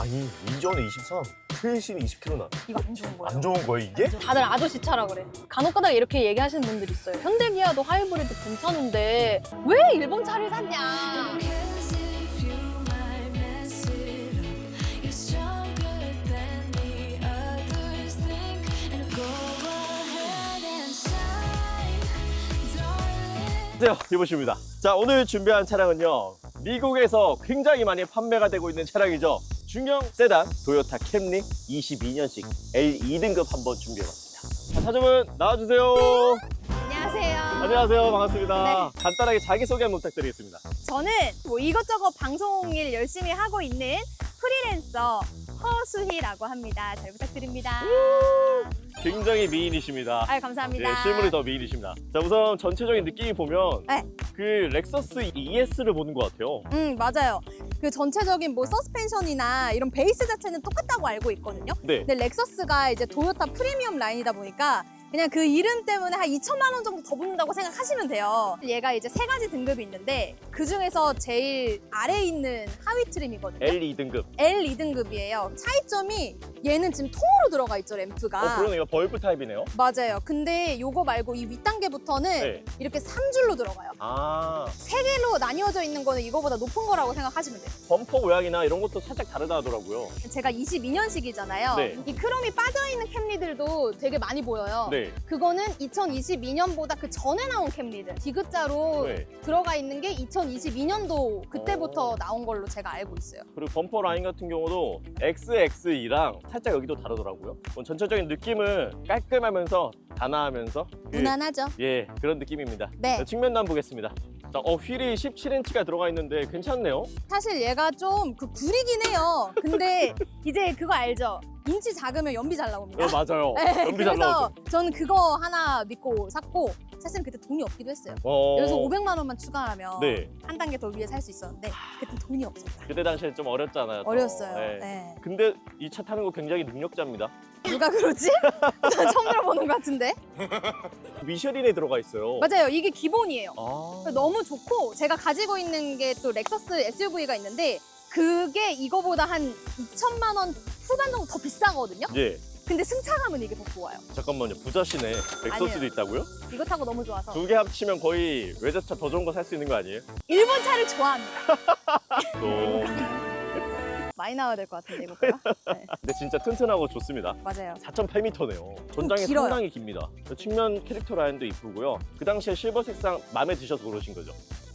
아니 이전에 23, 최신 20km나 이거 안 좋은 거예요. 안 좋은 거야 이게? 다들 아저씨 차라 그래. 간혹가다 이렇게 얘기하시는 분들 있어요. 현대기아도 하이브리드 괜찮은데 왜 일본 차를 샀냐? 안녕하세요 이보십니다 자 오늘 준비한 차량은요 미국에서 굉장히 많이 판매가 되고 있는 차량이죠 중형 세단 도요타 캠리 22년식 L2등급 한번 준비해봤습니다 자 차주분 나와주세요 안녕하세요. 안녕하세요 반갑습니다 네. 간단하게 자기소개 한번 부탁드리겠습니다 저는 뭐 이것저것 방송 일 열심히 하고 있는 프리랜서 허수희라고 합니다. 잘 부탁드립니다. 굉장히 미인이십니다 아 감사합니다. 네, 실물이 더 미인이십니다 자 우선 전체적인 느낌이 보면 네. 그 렉서스 ES를 보는 것 같아요 음 맞아요. 그 전체적인 뭐 서스펜션이나 이런 베이스 자체는 똑같다고 알고 있거든요. 네 근데 렉서스가 이제 도요타 프리미엄 라인이다 보니까 그냥 그 이름 때문에 한 2천만 원 정도 더 붙는다고 생각하시면 돼요. 얘가 이제 세 가지 등급이 있는데 그 중에서 제일 아래에 있는 하위 트림이거든요. L2등급 L 2등급이에요. 차이점이 얘는 지금 통으로 들어가 있죠 램프가. 어 그러네요 벌브 타입이네요 맞아요. 근데 요거 말고 이 윗단계부터는 네. 이렇게 3줄로 들어가요. 아 세 개로 나뉘어져 있는 거는 이거보다 높은 거라고 생각하시면 돼요. 범퍼 모양이나 이런 것도 살짝 다르다 하더라고요 제가 22년식이잖아요. 네. 이 크롬이 빠져있는 캠리들도 되게 많이 보여요. 네 그거는 2022년보다 그 전에 나온 캠리들. 디귿자로 네. 들어가 있는 게 2022년도 그때부터 어. 나온 걸로 제가 알고 있어요. 그리고 범퍼 라인 같은 경우도 XXE랑 살짝 여기도 다르더라고요. 뭐 전체적인 느낌은 깔끔하면서 단아하면서 그, 무난하죠? 예 그런 느낌입니다. 네. 자, 측면도 한번 보겠습니다. 자, 어 휠이 17인치가 들어가 있는데 괜찮네요. 사실 얘가 좀 그 구리긴 해요. 근데 이제 그거 알죠? 인치 작으면 연비 잘 나옵니다. 어 맞아요. 네, 연비 잘 그래서 나오죠. 저는 그거 하나 믿고 샀고 사실은 그때 돈이 없기도 했어요. 어, 여기서 500만 원만 추가하면 네. 한 단계 더 위에 살 수 있었는데 그때 돈이 없었다. 그때 당시에 좀 어렸잖아요. 또. 어려웠어요. 네. 네. 근데 이 차 타는 거 굉장히 능력자입니다. 누가 그러지? 난 처음 들어보는 것 같은데. 미쉐린에 들어가 있어요. 맞아요. 이게 기본이에요. 아, 너무 좋고 제가 가지고 있는 게 또 렉서스 SUV가 있는데 그게 이거보다 한 2천만 원 후반 정도 더 비싸거든요. 예. 근데 승차감은 이게 더 좋아요. 잠깐만요. 부자시네. 렉서스도 아니에요. 있다고요? 이거 타고 너무 좋아서 두 개 합치면 거의 외제차 더 좋은 거 살 수 있는 거 아니에요? 일본 차를 좋아합니다. 또 많이 나와야 될 것 같은데 이거가. 네, 근데 진짜 튼튼하고 좋습니다. 맞아요. 4.8m네요. 전장이 길어요. 상당히 깁니다. 측면 캐릭터 라인도 이쁘고요. 그 당시에 실버 색상 마음에 드셔서 그러신 거죠?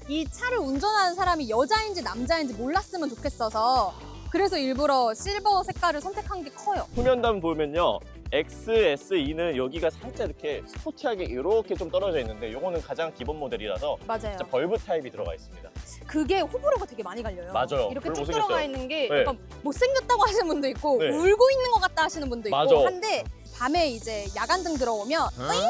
이 차를 운전하는 사람이 여자인지 남자인지 몰랐으면 좋겠어서 그래서 일부러 실버 색깔을 선택한 게 커요. 후면단 보면요. XSE는 여기가 살짝 이렇게 스포티하게 이렇게 좀 떨어져 있는데 요거는 가장 기본 모델이라서 맞아요. 진짜 벌브 타입이 들어가 있습니다. 그게 호불호가 되게 많이 갈려요. 맞아요. 이렇게 별로 쭉 못생겼어요. 들어가 있는 게 네. 약간 못생겼다고 하시는 분도 있고 네. 울고 있는 것 같다 하시는 분도 있고 맞아. 한데 밤에 이제 야간등 들어오면 오잉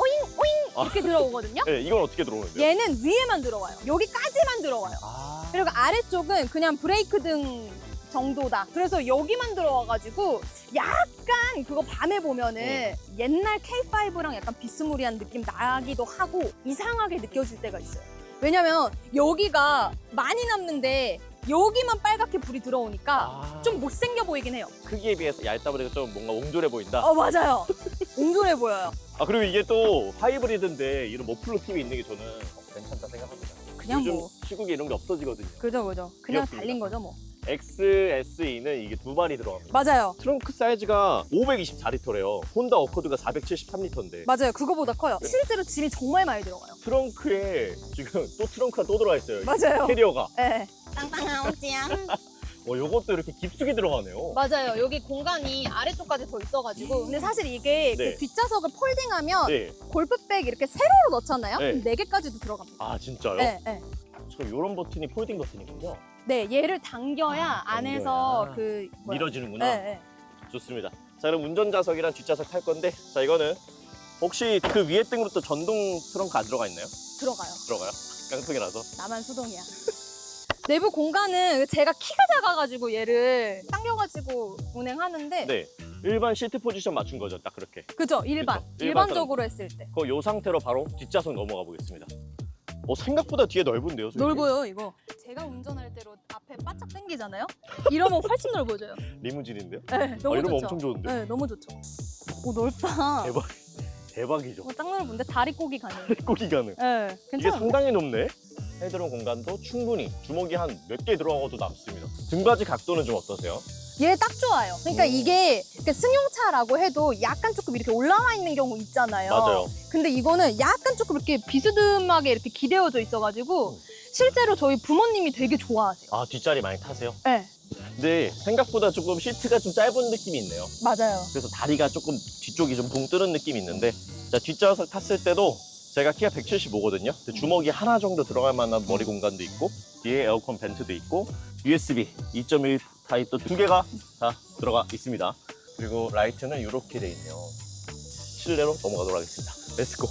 오잉 오잉 아. 이렇게 들어오거든요. 네, 이건 어떻게 들어오는데요? 얘는 위에만 들어와요. 여기까지만 들어와요. 아, 그리고 아래쪽은 그냥 브레이크 등 정도다. 그래서 여기만 들어와가지고 약간 그거 밤에 보면은 네. 옛날 K5랑 약간 비스무리한 느낌 나기도 하고 이상하게 느껴질 때가 있어요. 왜냐면 여기가 많이 남는데 여기만 빨갛게 불이 들어오니까 아, 좀 못생겨 보이긴 해요. 크기에 비해서 얇다 보니까 좀 뭔가 옹졸해 보인다. 어, 맞아요. 옹졸해 보여요. 아 그리고 이게 또 하이브리드인데 이런 모플러 팁이 있는 게 저는 어, 괜찮다 생각합니다. 그냥 요즘 뭐. 시국에 이런 게 없어지거든요. 그죠, 그죠. 그냥 귀엽습니다. 달린 거죠, 뭐. XSE는 이게 두 발이 들어갑니다. 맞아요. 트렁크 사이즈가 524리터래요. 혼다 어코드가 473리터인데 맞아요. 그거보다 커요. 실제로 짐이 정말 많이 들어가요. 트렁크에 지금 또 트렁크가 또 들어가 있어요. 맞아요. 캐리어가. 네. 땅땅하오 짱. 어, 요것도 이렇게 깊숙이 들어가네요. 맞아요. 여기 공간이 아래쪽까지 더 있어가지고. 근데 사실 이게 네. 그 뒷좌석을 폴딩하면 네. 골프백 이렇게 세로로 넣잖아요. 네. 네. 개까지도 들어갑니다. 아 진짜요? 네, 네. 저 이런 버튼이 폴딩 버튼이군요. 네, 얘를 당겨야 아, 안에서 당겨야. 그 뭐야. 밀어지는구나. 네, 네. 좋습니다. 자 그럼 운전좌석이랑 뒷좌석 탈 건데 자 이거는 혹시 그 위에 등급도 전동 트렁크 안 들어가 있나요? 들어가요. 들어가요? 깡통이라서. 나만 수동이야. 내부 공간은 제가 키가 작아가지고 얘를 당겨가지고 운행하는데 네. 일반 시트 포지션 맞춘 거죠, 딱 그렇게. 그죠 일반 그쵸, 일반 일반적으로 했을 때 그요 상태로 바로 뒷좌석 넘어가 보겠습니다. 어 생각보다 뒤에 넓은데요, 솔직히? 넓어요 이거 제가 운전할 때로 앞에 바짝 당기잖아요. 이러면 훨씬 넓어져요. 리무진인데요? 네, 너무 아, 이러면 좋죠. 엄청 좋은데? 네, 너무 좋죠. 오 넓다. 대박. 대박이죠. 어, 짱 넓은데 다리 꼬기 가능. 꼬기 가능. 네, 이게 괜찮아요. 상당히 높네. 헤드룸 공간도 충분히 주먹이 한 몇 개 들어가고도 남습니다. 등받이 각도는 좀 어떠세요? 얘 딱 좋아요. 그러니까 음. 이게 그러니까 승용차라고 해도 약간 조금 이렇게 올라와 있는 경우 있잖아요. 맞아요. 근데 이거는 약간 조금 이렇게 비스듬하게 이렇게 기대어져 있어가지고 음. 실제로 저희 부모님이 되게 좋아하세요. 아 뒷자리 많이 타세요? 네, 근데 생각보다 조금 시트가 좀 짧은 느낌이 있네요. 맞아요. 그래서 다리가 조금 뒤쪽이 좀붕 뜨는 느낌이 있는데 자 뒷좌석 탔을 때도 제가 키가 175거든요. 주먹이 하나 정도 들어갈 만한 머리 공간도 있고 뒤에 에어컨 벤트도 있고 USB 2.1 타입도 두 개가 다 들어가 있습니다. 그리고 라이트는 이렇게 돼 있네요. 실내로 넘어가도록 하겠습니다. 렛츠고.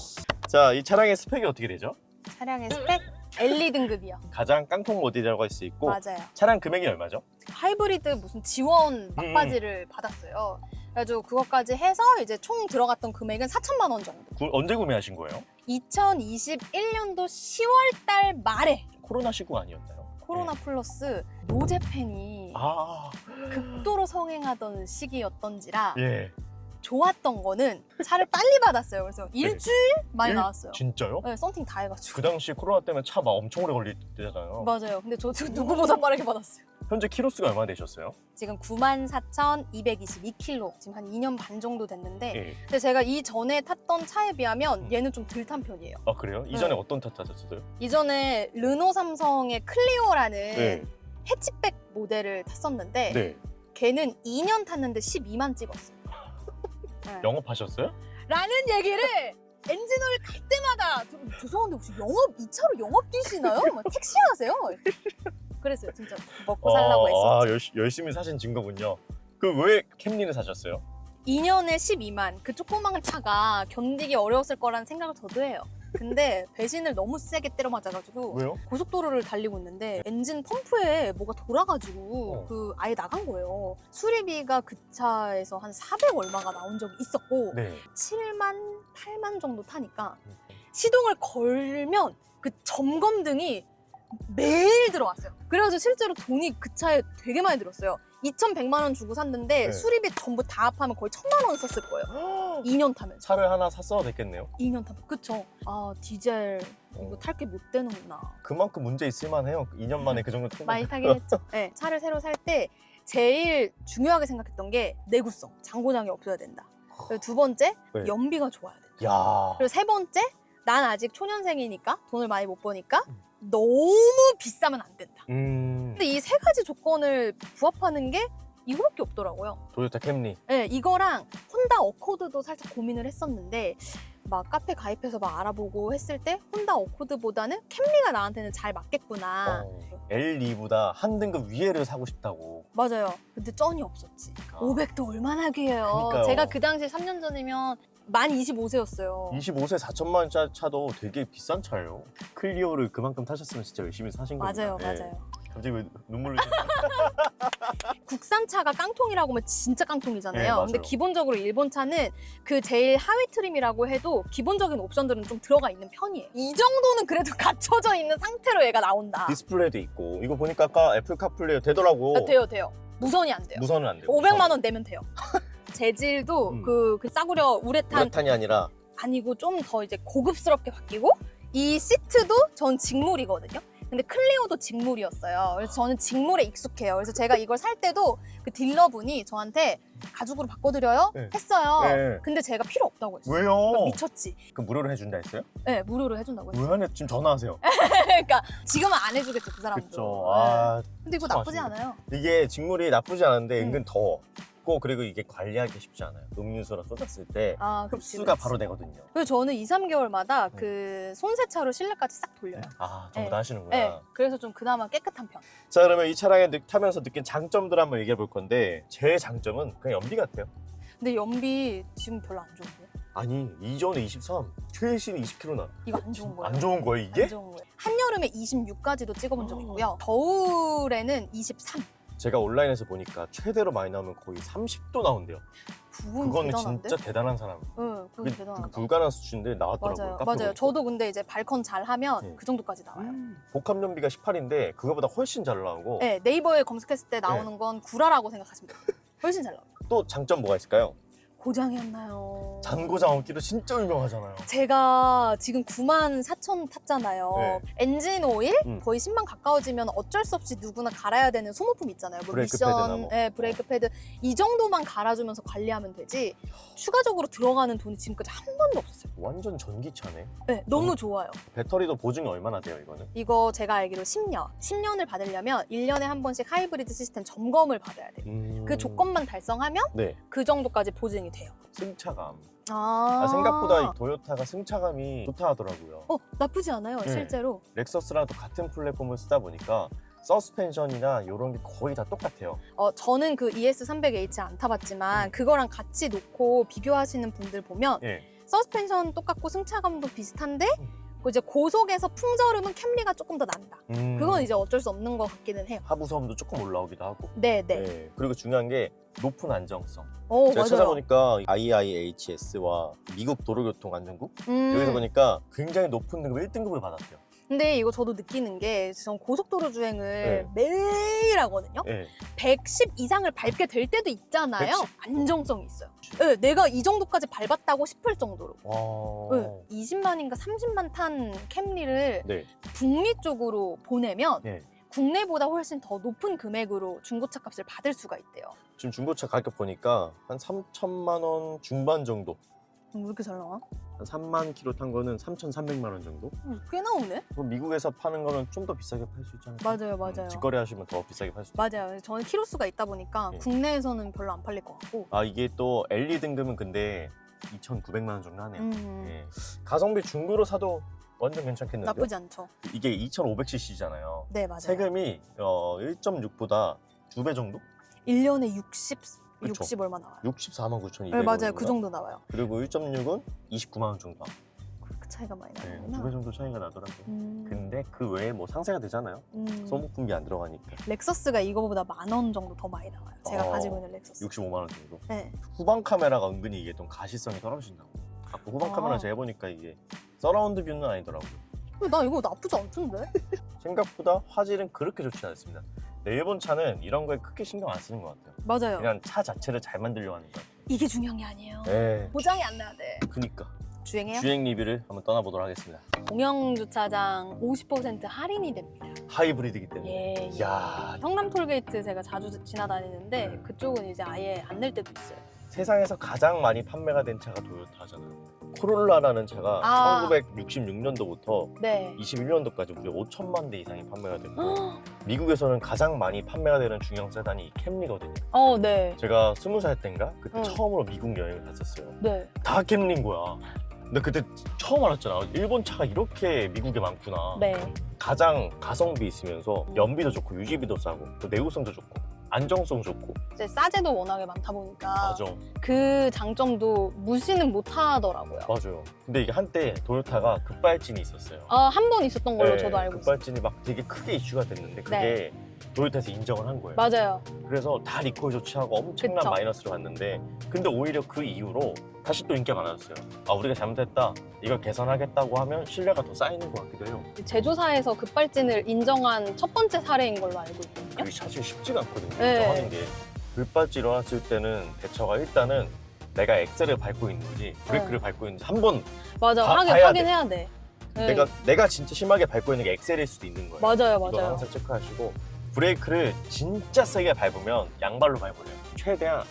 자, 이 차량의 스펙이 어떻게 되죠? 차량의 스펙 LE 등급이요. 가장 깡통 모델이라고 할 수 있고 맞아요. 차량 금액이 얼마죠? 하이브리드 무슨 지원 막바지를 받았어요. 그래가지고 그것까지 해서 이제 총 들어갔던 금액은 4천만 원 정도. 구- 언제 구매하신 거예요? 2021년도 10월 달 말에 코로나 시국 아니었나요? 코로나 플러스 노제팬이 아, 극도로 성행하던 시기였던지라 예. 좋았던 거는 차를 빨리 받았어요. 그래서 일주일 만에 일- 나왔어요. 진짜요? 네, 썬팅 다 해가지고. 그 당시 코로나 때문에 차 막 엄청 오래 걸릴 때잖아요. 맞아요. 근데 저 누구보다 빠르게 받았어요. 현재 키로수가 얼마나 되셨어요? 지금 94,222km 지금 한 2년 반 정도 됐는데 예. 근데 제가 이 전에 탔던 차에 비하면 음. 얘는 좀 덜 탄 편이에요. 아 그래요? 이전에 네. 어떤 차 타셨어요? 이전에 르노 삼성의 클리오라는 네. 해치백 모델을 탔었는데 네. 걔는 2년 탔는데 12만 찍었어요. 네. 영업하셨어요? 라는 얘기를 엔진오일 갈 때마다 저- 죄송한데 혹시 영업 이 차로 영업 뛰시나요? 막 택시 하세요? 그랬어요 진짜 먹고 살라고 했었죠. 아, 열시, 열심히 사신 증거군요. 그 왜 캠리를 사셨어요? 2년에 12만 그 조그만 차가 견디기 어려웠을 거라는 생각을 저도 해요. 근데 배신을 너무 세게 때려 맞아가지고 왜요? 고속도로를 달리고 있는데 엔진 펌프에 뭐가 돌아가지고 어. 그 아예 나간 거예요. 수리비가 그 차에서 한 400 얼마가 나온 적이 있었고 네. 7만 8만 정도 타니까 시동을 걸면 그 점검등이 매일 들어왔어요. 그래가지고 실제로 돈이 그 차에 되게 많이 들었어요. 2,100만 원 주고 샀는데 네. 수리비 전부 다 합하면 거의 1,000만 원 썼을 거예요. 2년 타면서. 차를 하나 샀어도 됐겠네요. 2년 타면. 그쵸. 아, 디젤 이거 어. 탈게 못 되는구나. 그만큼 문제 있을 만 해요. 2년 만에 그 정도 탄 많이 거. 타긴 했죠. 네, 차를 새로 살 때 제일 중요하게 생각했던 게 내구성. 장고장이 없어야 된다. 그리고 두 번째, 네. 연비가 좋아야 된다. 야. 그리고 세 번째, 난 아직 초년생이니까 돈을 많이 못 버니까 음. 너무 비싸면 안 된다. 음. 근데 이 세 가지 조건을 부합하는 게 이거밖에 없더라고요. 도요타 캠리. 네, 이거랑 혼다 어코드도 살짝 고민을 했었는데 막 카페 가입해서 막 알아보고 했을 때 혼다 어코드보다는 캠리가 나한테는 잘 맞겠구나. 어. L2보다 한 등급 위에를 사고 싶다고. 맞아요. 근데 쩐이 없었지. 아. 500도 얼마나 귀해요. 그러니까요. 제가 그 당시 3년 전이면 만 25세였어요. 25세 4천만 원짜 차도 되게 비싼 차예요. 클리오를 그만큼 타셨으면 진짜 열심히 사신 거예요. 맞아요, 맞아요. 갑자기 왜 눈물을 국산차가 깡통이라고 하면 진짜 깡통이잖아요. 네, 맞아요. 근데 기본적으로 일본 차는 그 제일 하위 트림이라고 해도 기본적인 옵션들은 좀 들어가 있는 편이에요. 이 정도는 그래도 갖춰져 있는 상태로 얘가 나온다. 디스플레이도 있고 이거 보니까 아까 애플 카플레이 되더라고. 아, 돼요, 돼요. 무선이 안 돼요. 무선은 안 돼요. 500만 원 내면 돼요. 재질도 음. 그, 그 싸구려 우레탄 우레탄이 아니라 아니고 좀 더 이제 고급스럽게 바뀌고 이 시트도 전 직물이거든요. 근데 클리오도 직물이었어요. 그래서 저는 직물에 익숙해요. 그래서 제가 이걸 살 때도 그 딜러분이 저한테 가죽으로 바꿔드려요 네. 했어요. 네. 근데 제가 필요 없다고 했어요. 왜요? 미쳤지. 그 무료로 해준다 했어요? 네, 무료로 해준다고 했어요. 왜안 해? 지금 전화하세요. 그러니까 지금은 안 해주겠죠, 그 사람도. 그쵸. 네. 아 근데 이거 참 나쁘지 아쉽네. 않아요. 이게 직물이 나쁘지 않은데 음. 은근 더워. 고 그리고 이게 관리하기 쉽지 않아요. 음료수로 쏟았을 때 아, 그치, 흡수가 그치. 바로 되거든요. 그래서 저는 2, 3개월마다 네. 그 손세차로 실내까지 싹 돌려요. 아 전부 네. 다 하시는구나. 네, 그래서 좀 그나마 깨끗한 편. 자 그러면 이 차량에 느- 타면서 느낀 장점들 한번 얘기해 볼 건데 제 장점은 그냥 연비 같아요. 근데 연비 지금 별로 안 좋은데요? 아니 이전에 23 최신 20km나 이거 안 좋은 거예요. 안 좋은 거예요 이게? 안 좋은 거예요. 한여름에 26까지도 찍어본 적 어. 있고요. 겨울에는 23. 제가 온라인에서 보니까 최대로 많이 나오면 거의 30도 나온대요. 그건, 그거는 대단한데? 진짜 대단한 사람. 응, 그건 그게 대단하다. 불가능한 수준인데 나왔더라고요. 맞아요, 카페 맞아요. 보니까. 저도 근데 이제 발컨 잘 하면 네. 그 정도까지 나와요. 음. 복합 연비가 18인데 그거보다 훨씬 잘 나오고 네, 네이버에 검색했을 때 나오는 건 구라라고 생각하시면 돼요. 훨씬 잘 나와요. 또 장점 뭐가 있을까요? 고장이었나요? 잔고장 없기도 진짜 유명하잖아요. 제가 지금 9만 4천 탔잖아요. 네. 엔진 오일 음. 거의 10만 가까워지면 어쩔 수 없이 누구나 갈아야 되는 소모품 있잖아요. 뭐 브레이크 미션, 패드나 뭐. 예, 브레이크 패드 이 정도만 갈아주면서 관리하면 되지. 추가적으로 들어가는 돈이 지금까지 한 번도 없었어요. 완전 전기차네. 네, 너무 좋아요. 배터리도 보증이 얼마나 돼요, 이거는? 이거 제가 알기로 10년. 10년을 받으려면 1년에 한 번씩 하이브리드 시스템 점검을 받아야 돼요. 음. 그 조건만 달성하면 네, 그 정도까지 보증이 돼요. 승차감. 아, 아, 생각보다 이 도요타가 승차감이 좋다 하더라고요. 어 나쁘지 않아요 네. 실제로. 렉서스랑도 같은 플랫폼을 쓰다 보니까 서스펜션이나 이런 게 거의 다 똑같아요. 어 저는 그 ES 300H 안 타봤지만 그거랑 같이 놓고 비교하시는 분들 보면 예. 서스펜션 똑같고 승차감도 비슷한데 음. 그 이제 고속에서 풍절음은 캠리가 조금 더 난다. 음. 그건 이제 어쩔 수 없는 것 같기는 해요. 하부섬도 조금 올라오기도 하고. 네, 네. 네. 그리고 중요한 게 높은 안정성. 오, 제가 맞아요. 찾아보니까 IIHS와 미국 도로교통 안전국 음, 여기서 보니까 굉장히 높은 등급 1등급을 받았대요. 근데 이거 저도 느끼는 게 전 고속도로 주행을 네. 매일 하거든요. 네. 110 이상을 밟게 될 때도 있잖아요. 110? 안정성이 있어요. 네, 내가 이 정도까지 밟았다고 싶을 정도로. 와. 네, 20만인가 30만 탄 캠리를 네. 북미 쪽으로 보내면 네. 국내보다 훨씬 더 높은 금액으로 중고차 값을 받을 수가 있대요. 지금 중고차 가격 보니까 한 3천만 원 중반 정도. 음, 왜 이렇게 잘 나와? 한 3만 킬로 탄 거는 3,300만 원 정도. 음, 꽤 나오네? 그럼 미국에서 파는 거는 좀 더 비싸게 팔 수 있잖아요. 맞아요, 맞아요. 직거래 하시면 더 비싸게 팔 수 있어요. 맞아요. 저는 키로수가 있다 보니까 네. 국내에서는 별로 안 팔릴 것 같고. 아 이게 또 LE 등급은 근데 2,900만 원 정도 하네요. 음, 예. 가성비 중고로 사도 완전 괜찮겠는데요? 나쁘지 않죠. 이게 2,500cc잖아요. 네, 맞아요. 세금이 어, 1.6보다 두 배 정도? 1년에 60, 그쵸. 60 얼마 나와요. 64만 9,200원. 네, 맞아요. 그 정도 나와요. 그리고 1.6은 29만 원 정도. 그 차이가 많이 네, 나는구나. 두배 정도 차이가 나더라고요. 음, 근데 그 외에 뭐 상세가 되잖아요. 음. 소모품이 안 들어가니까. 렉서스가 이거보다 만 원 정도 더 많이 나와요. 제가 어, 가지고 있는 렉서스. 65만 원 정도. 네. 후방 카메라가 은근히 이게 좀 가시성이 떨어진다고. 아까 후방 아. 카메라 제가 해보니까 이게 서라운드 뷰는 아니더라고요. 근데 나 이거 나쁘지 않던데? 생각보다 화질은 그렇게 좋지 않습니다. 네, 일본 차는 이런 거에 크게 신경 안 쓰는 것 같아요. 맞아요. 그냥 차 자체를 잘 만들려고 하는 것 같아요. 이게 중요한 게 아니에요. 네. 보장이 안 나야 돼. 그니까 주행해요? 주행 리뷰를 한번 떠나보도록 하겠습니다. 공영 주차장 50% 할인이 됩니다. 하이브리드이기 때문에. 예. 이야 성남 톨게이트 제가 자주 지나다니는데 그쪽은 이제 아예 안 낼 때도 있어요. 세상에서 가장 많이 판매가 된 차가 도요타잖아요. 코롤라라는 차가 아. 1966년도부터 네. 21년도까지 무려 5천만 대 이상이 판매가 됐고 미국에서는 가장 많이 판매가 되는 중형 세단이 이 캠리거든요. 어, 네. 제가 20살 때인가 그때 응. 처음으로 미국 여행을 갔었어요. 네. 다 캠리인 거야. 근데 그때 처음 알았잖아. 일본 차가 이렇게 미국에 많구나. 네. 가장 가성비 있으면서 연비도 좋고 유지비도 싸고 또 내구성도 좋고 안정성 좋고 이제 싸제도 워낙에 많다 보니까 맞아 그 장점도 무시는 못 하더라고요. 맞아요. 근데 이게 한때 도요타가 급발진이 있었어요. 아, 한번 있었던 걸로 네, 저도 알고 있어요. 급발진이 막 되게 크게 이슈가 됐는데 그게 도요타에서 인정을 한 거예요. 맞아요. 그래서 다 리콜 조치하고 엄청난 그쵸. 마이너스를 봤는데 근데 오히려 그 이후로 다시 또 인기가 많아졌어요. 아 우리가 잘못했다. 이걸 개선하겠다고 하면 신뢰가 더 쌓이는 것 같기도 해요. 제조사에서 급발진을 인정한 첫 번째 사례인 걸로 알고 있거든요. 그게 사실 쉽지가 않거든요. 네. 인정하는 게 불발진 일어났을 때는 대처가 일단은 내가 엑셀을 밟고 있는지 브레이크를 밟고 있는지 한번 맞아. 봐- 하긴 봐야 돼. 해야 돼. 네. 내가 내가 진짜 심하게 밟고 있는 게 엑셀일 수도 있는 거예요. 맞아요, 이거 맞아요. 항상 체크하시고 브레이크를 진짜 세게 밟으면 양발로 밟으래요. 최대한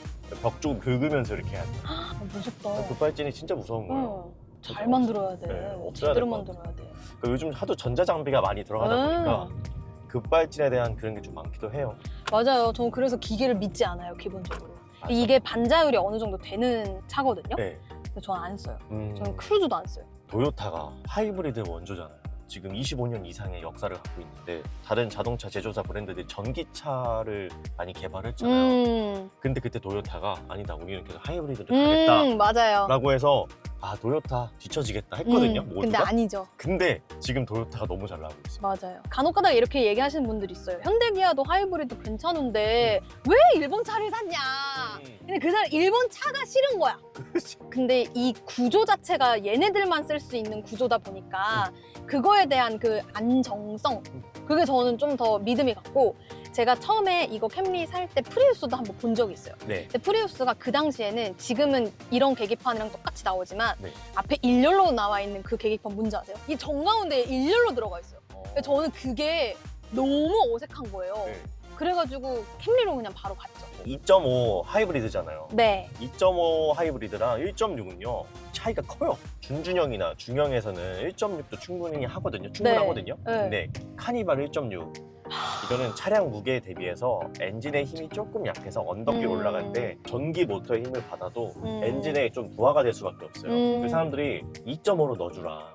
벽쪽 긁으면서 이렇게 해야 돼요. 아, 무섭다. 급발진이 진짜 무서운 거예요. 응. 잘 만들어야 돼. 네, 없어야 제대로 될 것 만들어야 돼. 그 요즘 하도 전자 장비가 많이 들어가다 음. 보니까 급발진에 대한 그런 게 좀 많기도 해요. 맞아요. 저는 그래서 기계를 믿지 않아요, 기본적으로. 맞아. 이게 반자율이 어느 정도 되는 차거든요. 네. 근데 저는 안 써요. 음, 저는 크루즈도 안 써요. 도요타가 하이브리드 원조잖아요. 지금 25년 이상의 역사를 갖고 있는데 다른 자동차 제조사 브랜드들이 전기차를 많이 개발했잖아요. 음, 근데 그때 도요타가 아니다 우리는 계속 하이브리드를 가겠다 음, 맞아요. 라고 해서 아 도요타 뒤처지겠다 했거든요 음, 모두가. 근데 아니죠. 근데 지금 도요타가 너무 잘 나가고 있어요. 맞아요. 간혹가다 이렇게 얘기하시는 분들 있어요. 현대기아도 하이브리드 괜찮은데 왜 일본 차를 샀냐? 음. 근데 그 사람 일본 차가 싫은 거야. 근데 이 구조 자체가 얘네들만 쓸 수 있는 구조다 보니까 그거에 대한 그 안정성 그게 저는 좀 더 믿음이 갔고 제가 처음에 이거 캠리 살 때 프리우스도 한번 본 적이 있어요. 네. 근데 프리우스가 그 당시에는 지금은 이런 계기판이랑 똑같이 나오지만 네. 앞에 일렬로 나와 있는 그 계기판 뭔지 아세요? 이 정가운데에 일렬로 들어가 있어요. 어. 근데 저는 그게 너무 어색한 거예요. 네. 그래가지고 캠리로 그냥 바로 갔죠. 2.5 하이브리드잖아요. 네. 2.5 하이브리드랑 1.6은요 차이가 커요. 준준형이나 중형에서는 1.6도 충분히 하거든요. 충분하거든요. 네. 근데 카니발 1.6 이거는 차량 무게에 대비해서 엔진의 힘이 조금 약해서 언덕길 음. 올라갈 때 전기 모터의 힘을 받아도 음. 엔진에 좀 부하가 될 수밖에 없어요. 음. 그 사람들이 2.5로 넣어주라.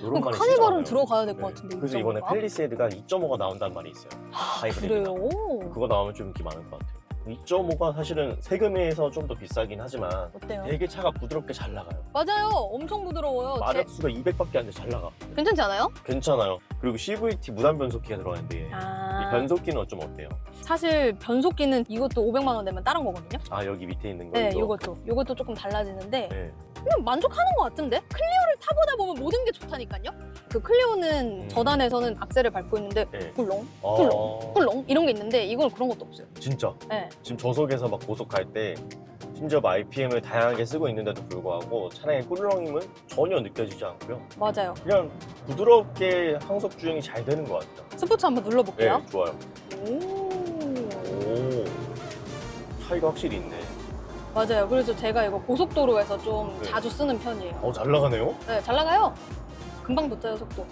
그럼 말이 카니발은 진짜 많아요. 들어가야 될 것 네. 같은데. 그래서 이번에 펠리세이드가 2.5가 나온다는 말이 있어요. 하이브리드가. 그래요? 그거 나오면 좀 인기 많을 것 같아요. 2.5가 사실은 세금에서 좀 더 비싸긴 하지만 어때요? 되게 차가 부드럽게 잘 나가요. 맞아요. 엄청 부드러워요. 제- 마력수가 200밖에 안 돼 잘 나가. 괜찮지 않아요? 괜찮아요. 그리고 CVT 무단 변속기가 들어가는데 아. 이 변속기는 어쩜 어때요? 사실 변속기는 이것도 500만 원 내면 다른 거거든요. 아 여기 밑에 있는 거 네, 이거? 이것도. 이것도 조금 달라지는데 네. 그냥 만족하는 것 같은데? 클리오를 타보다 보면 모든 게 좋다니까요? 그 클리오는 음. 저단에서는 악셀을 밟고 있는데 네. 꿀렁, 어, 꿀렁 이런 게 있는데 이건 그런 것도 없어요. 진짜 네. 지금 저속에서 막 고속 갈 때 심지어 막 RPM을 다양하게 쓰고 있는데도 불구하고 차량의 꿀렁임은 전혀 느껴지지 않고요. 맞아요. 그냥 부드럽게 항속 주행이 잘 되는 것 같아요. 스포츠 한번 눌러볼게요. 네, 좋아요. 오. 오 차이가 확실히 있네. 맞아요. 그래서 제가 이거 고속도로에서 좀 네. 자주 쓰는 편이에요. 어 잘 나가네요. 네, 잘 나가요. 금방 붙어요, 속도.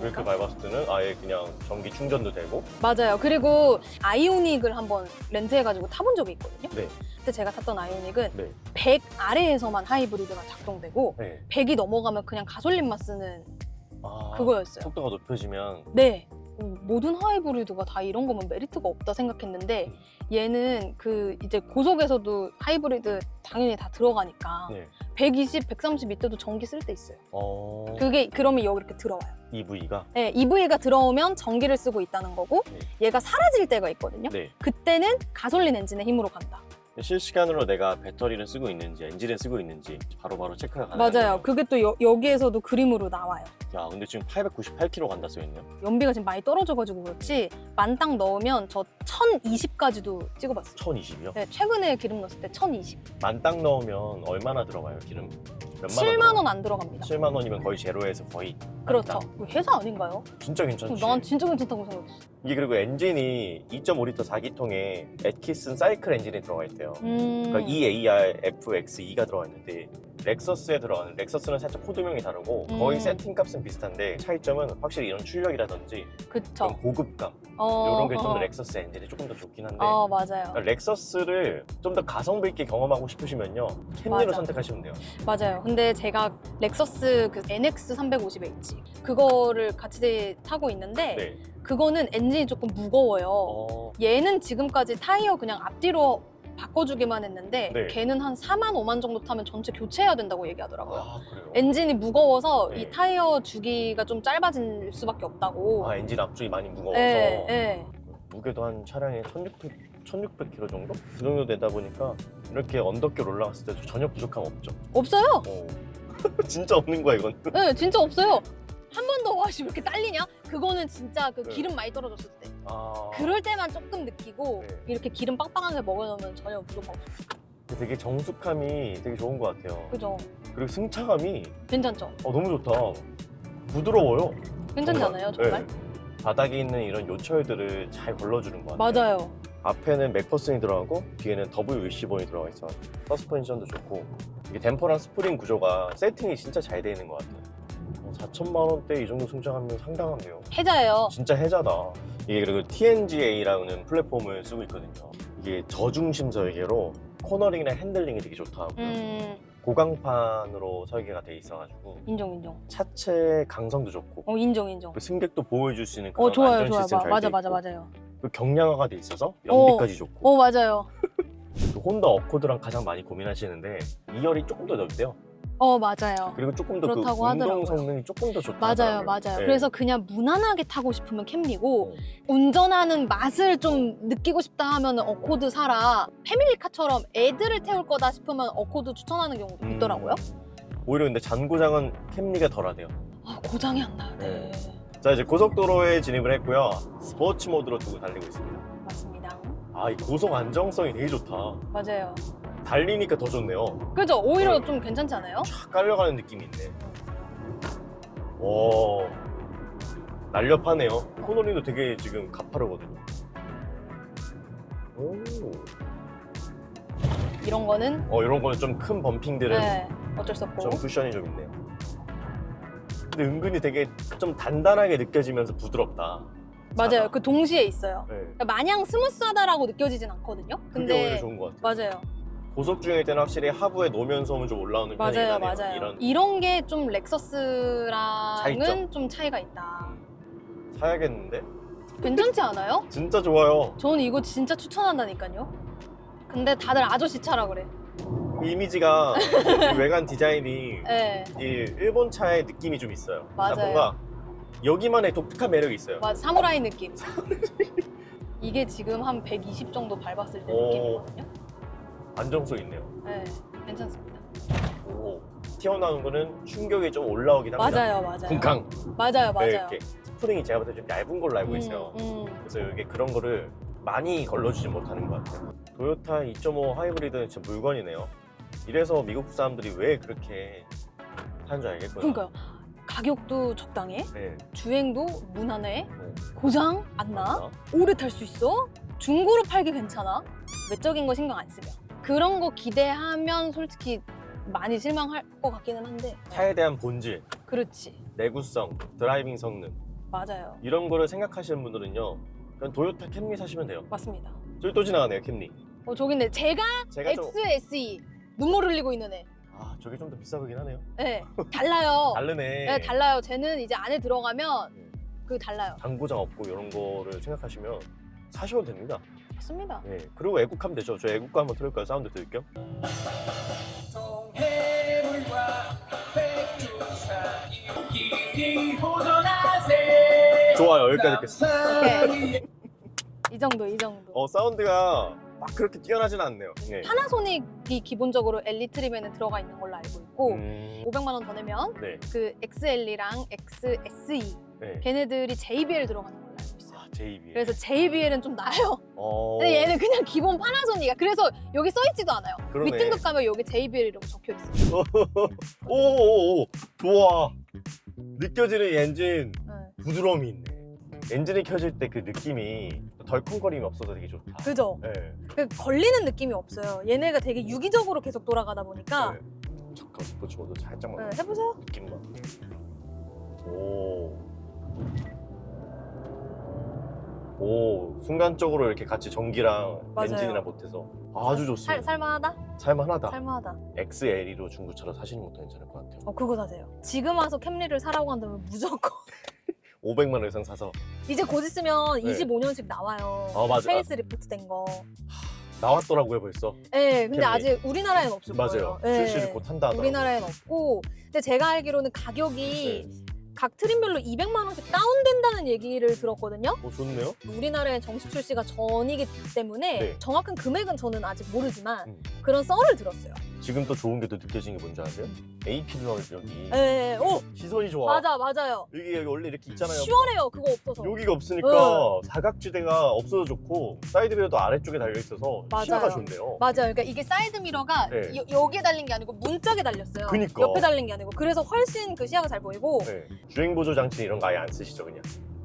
이렇게 밟았을 때는 아예 그냥 전기 충전도 되고 맞아요. 그리고 아이오닉을 한번 렌트해가지고 타본 적이 있거든요. 네. 그때 제가 탔던 아이오닉은 네. 100 아래에서만 하이브리드가 작동되고 네. 100이 넘어가면 그냥 가솔린만 쓰는 아, 그거였어요. 속도가 높여지면 네. 음, 모든 하이브리드가 다 이런 거면 메리트가 없다 생각했는데 얘는 그 이제 고속에서도 하이브리드 당연히 다 들어가니까 네. 120, 130 이때도 전기 쓸 때 있어요. 어 그게 그러면 여기 이렇게 들어와요. EV가 네, EV가 들어오면 전기를 쓰고 있다는 거고 네. 얘가 사라질 때가 있거든요. 네. 그때는 가솔린 엔진의 힘으로 간다. 실시간으로 내가 배터리를 쓰고 있는지 엔진을 쓰고 있는지 바로바로 체크가 가능해요. 맞아요. 그게 또 여, 여기에서도 그림으로 나와요. 야 근데 지금 898km 간다 써 있네요. 연비가 지금 많이 떨어져가지고 그렇지 만땅 넣으면 저 1020까지도 찍어봤어요. 1020이요? 네, 최근에 기름 넣었을 때 1020. 만땅 넣으면 얼마나 들어가요 기름? 몇만 7만 원 안 들어갑니다. 7만 원이면 거의 제로에서 거의 그렇죠. 만땅. 이거 회사 아닌가요? 진짜 괜찮지. 난 진짜 괜찮다고 생각했어. 이게 그리고 엔진이 2.5리터 4기통에 에키슨 사이클 엔진이 들어가 있대요. 음. 그러니까 EAR FX2가 들어가 있는데 렉서스에 들어가는 렉서스는 살짝 코드명이 다르고 거의 음. 세팅 값은 비슷한데 차이점은 확실히 이런 출력이라든지 그쵸. 좀 고급감 어, 이런 게 좀더 어. 렉서스 엔진이 조금 더 좋긴 한데 어, 맞아요. 그러니까 렉서스를 좀 더 가성비 있게 경험하고 싶으시면요 캠리로 맞아. 선택하시면 돼요. 맞아요. 근데 제가 렉서스 그 NX 350H 그거를 같이 타고 있는데 네. 그거는 엔진이 조금 무거워요. 어, 얘는 지금까지 타이어 그냥 앞뒤로 바꿔주기만 했는데 네. 걔는 한 4만 5만 정도 타면 전체 교체해야 된다고 얘기하더라고요. 아 그래요. 엔진이 무거워서 네. 이 타이어 주기가 좀 짧아질 수밖에 없다고. 아 엔진 앞쪽이 많이 무거워서 네, 네. 무게도 한 차량에 1600 1600kg 정도? 그 정도 되다 보니까 이렇게 언덕길 올라갔을 때도 전혀 부족함 없죠. 없어요. 어. 진짜 없는 거야 이건. 네, 진짜 없어요. 한 번 더 와씨 왜 이렇게 딸리냐? 그거는 진짜 그 네. 기름 많이 떨어졌을 때. 아. 그럴 때만 조금 느끼고 네. 이렇게 기름 빵빵하게 먹어놓으면 전혀 부족함 없어요. 되게 정숙함이 되게 좋은 것 같아요. 그죠? 그리고 승차감이 괜찮죠? 어, 너무 좋다. 부드러워요. 괜찮지 정말. 않아요? 정말? 네. 바닥에 있는 이런 요철들을 잘 걸러주는 것 같아요. 맞아요. 앞에는 맥퍼슨이 들어가고 뒤에는 WC 본이 들어가 있어. 서스펜션도 좋고 이게 댐퍼랑 스프링 구조가 세팅이 진짜 잘 돼 있는 것 같아요. 어, 4천만 원대 이 정도 승차감이면 상당한데요. 해자예요. 진짜 해자다. 이게 그리고 TNGA라는 플랫폼을 쓰고 있거든요. 이게 저중심 설계로 코너링이나 핸들링이 되게 좋다 하고요. 음, 고강판으로 설계가 돼 있어가지고 인정, 인정. 차체 강성도 좋고 어, 인정, 인정. 그 승객도 보호해줄 수 있는 그런 어, 좋아요, 안전 좋아요. 시스템 마- 잘 맞아, 돼 맞아, 맞아요. 그 경량화가 돼 있어서 연비까지 좋고 어, 맞아요. 그 혼다 어코드랑 가장 많이 고민하시는데 2열이 조금 더 넓대요. 어 맞아요. 그리고 조금 더그 그렇다고 운동 하더라고요. 성능이 조금 더 좋다. 맞아요. 맞아요. 네. 그래서 그냥 무난하게 타고 싶으면 캠리고 어. 운전하는 맛을 좀 느끼고 싶다 하면 어코드 사라. 패밀리카처럼 애들을 태울 거다 싶으면 어코드 추천하는 경우도 음. 있더라고요. 오히려 근데 잔고장은 캠리가 덜하대요. 아, 고장이 안 나요. 네. 자 이제 고속도로에 진입을 했고요. 스포츠 모드로 두고 달리고 있습니다. 맞습니다. 아 이 고속 안정성이 되게 좋다. 맞아요. 달리니까 더 좋네요. 그죠? 오히려 네. 좀 괜찮지 않아요? 쫙 깔려가는 느낌이 있네. 오 날렵하네요. 코너링도 되게 지금 가파르거든요. 오. 이런 거는 어 이런 거는 좀 큰 범핑들은 네, 어쩔 수 없고. 좀 쿠션이 좀 있네요. 근데 은근히 되게 좀 단단하게 느껴지면서 부드럽다. 맞아요. 그 동시에 있어요. 네. 그러니까 마냥 스무스하다라고 느껴지진 않거든요. 그게 근데 오히려 좋은 것 같아요. 맞아요. 고속 중일 때는 확실히 하부에 노면 소음은 좀 올라오는 편이긴 맞아요, 하네요. 맞아요. 이런 이런 게좀 렉서스랑은. 좀 차이가 있다. 사야겠는데? 괜찮지 않아요? 진짜 좋아요. 저는 이거 진짜 추천한다니까요. 근데 다들 아저씨 차라 그래. 그 이미지가 이 외관 디자인이 네, 이 일본 차의 느낌이 좀 있어요. 맞아요. 뭔가 여기만의 독특한 매력이 있어요. 맞아 사무라이 느낌. 이게 지금 한 120 정도 밟았을 때 오. 느낌이거든요. 안정성 있네요. 네, 괜찮습니다. 오. 튀어나오는 거는 충격이 좀 올라오긴 합니다. 맞아요, 맞아요. 쿵쾅. 맞아요, 맞아요. 네, 이렇게 스프링이 제가 봤을 때 좀 얇은 걸로 알고 있어요. 음, 음. 그래서 이게 그런 거를 많이 걸러주지 못하는 것 같아요. 도요타 2.5 하이브리드는 진짜 물건이네요. 이래서 미국 사람들이 왜 그렇게 사는 줄 알겠구나. 그러니까요. 가격도 적당해, 네. 주행도 무난해, 네. 고장 안 나, 맞나? 오래 탈 수 있어, 중고로 팔기 괜찮아, 외적인 거 신경 안 쓰면 그런 거 기대하면 솔직히 많이 실망할 것 같기는 한데. 차에 대한 본질, 그렇지, 내구성, 드라이빙 성능 맞아요, 이런 거를 생각하시는 분들은요. 그냥 도요타 캠리 사시면 돼요. 맞습니다. 저기 또 지나가네요, 캠리. 어 저기 있네, 제가 제가 좀 XSE 눈물 흘리고 있는 애. 아, 저게 좀 더 비싸 보이긴 하네요. 네, 달라요. 다르네. 네, 달라요. 쟤는 이제 안에 들어가면 네. 그 달라요. 장고장 없고 이런 거를 생각하시면 사셔도 됩니다. 맞습니다. 네. 그리고 애국하면 되죠. 저 애국가 한번 들을까요? 사운드 들을게요. 좋아요. 여기까지 듣겠습니다. 오케이. 이 정도, 이 정도. 어, 사운드가 막 그렇게 뛰어나진 않네요. 네. 파나소닉이 기본적으로 엘리 트림에는 들어가 있는 걸로 알고 있고 음, 500만 원 더 내면 네. 그 XL이랑 XSE 네. 걔네들이 JBL 들어가는 걸 로 알고 있어요. 아, JB. 그래서 JBL은 좀 나아요. 어, 근데 얘는 그냥 기본 파나소닉이야. 그래서 여기 써 있지도 않아요. 그러네. 윗등급 가면 여기 JBL이라고 적혀 있어요. 오오오 좋아. 느껴지는 이 엔진 네. 부드러움이 있네. 엔진이 켜질 때 그 느낌이 덜컹거림이 없어서 되게 좋다. 그죠? 네. 그 걸리는 느낌이 없어요. 얘네가 되게 유기적으로 계속 돌아가다 보니까 네. 잠깐 스포츠 모드 살짝만 네, 해보세요. 느낌만. 오. 오 순간적으로 이렇게 같이 전기랑 맞아요. 엔진이랑 못해서 아주 살, 좋습니다. 살만하다? 살만하다. 살만하다. XLE로 중고차로 사시는 것도 괜찮을 것 같아요. 어, 그거 사세요. 지금 와서 캠리를 사라고 한다면 무조건. 500만 원 이상 사서 이제 곧 있으면 네. 25년씩 나와요. 아, 맞아. 페이스 리프트 된 거. 나왔더라고요 벌써. 네, 근데 캠리. 아직 우리나라에는 없을 맞아요. 거예요. 네. 출시를 곧 한다 하더라고요. 우리나라에는 없고. 근데 제가 알기로는 가격이 네. 각 트림별로 200만 원씩 다운된다는 얘기를 들었거든요. 어 좋네요. 우리나라에 정식 출시가 전이기 때문에 네. 정확한 금액은 저는 아직 모르지만 음. 그런 썰을 들었어요. 지금 또 좋은 게 또 느껴지는 게 뭔지 아세요? AP 넣을 여기 네, 오 시선이 좋아. 맞아 맞아요. 여기 여기 원래 이렇게 있잖아요. 시원해요 그거 없어서. 여기가 없으니까 사각지대가 없어서 좋고 사이드 미러도 아래쪽에 달려 있어서 맞아요. 시야가 좋네요. 맞아요. 그러니까 이게 사이드 미러가 네. 여, 여기에 달린 게 아니고 문짝에 달렸어요. 그니까. 옆에 달린 게 아니고 그래서 훨씬 그 시야가 잘 보이고 네. 주행 보조 장치 이런 거 아예 안 쓰시죠 그냥?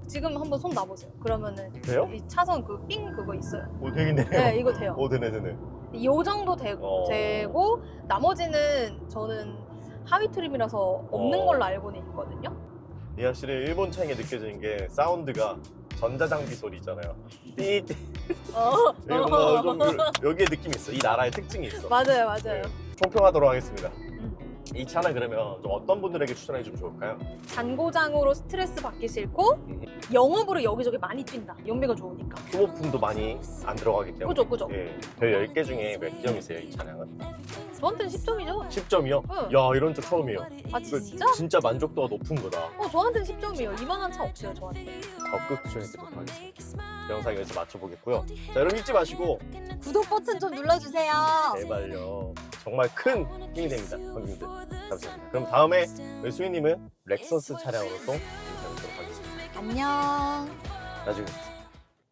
지금 한번 손 놔보세요. 그러면은 돼요? 이 차선 그 삥 그거 있어요. 오 되긴 되네요. 네, 이거 돼요. 오 되네 되네. 이 정도 되고, 어. 되고 나머지는 저는 하위 트림이라서 없는 어. 걸로 알고는 있거든요. 이 확실히 일본 차에 느껴지는 게 사운드가 전자장비 소리 있잖아요. 띠 띠. 어, 이게 뭔가 좀 그- 여기에 느낌이 있어. 이 나라의 특징이 있어. 맞아요, 맞아요. 네. 총평하도록 하겠습니다. 음. 이 차는 그러면 좀 어떤 분들에게 추천해 주면 좋을까요? 잔고장으로 스트레스 받기 싫고 음. 영업으로 여기저기 많이 뛴다. 연비가 좋으니까. 소모품도 많이 안 들어가기 때문에 그죠, 그죠. 예, 별 10개 중에 몇 점이세요 이 차량은? 저한테는 10점이죠. 10점이요? 응. 야 이런 적 처음이에요. 아 이거 진짜? 진짜 만족도가 높은 거다. 어 저한테는 10점이에요. 이만한 차 없어요 저한테. 적극 추천해드리도록 하겠습니다. 영상에서 맞춰보겠고요. 자 여러분 잊지 마시고 구독 버튼 좀 눌러주세요. 제발요. 정말 큰 힘이 됩니다. 관객들 감사합니다. 그럼 다음에 우리 수희님은 렉서스 차량으로 또 인사드리도록 하겠습니다. 안녕. 나중에 뵙겠습니다.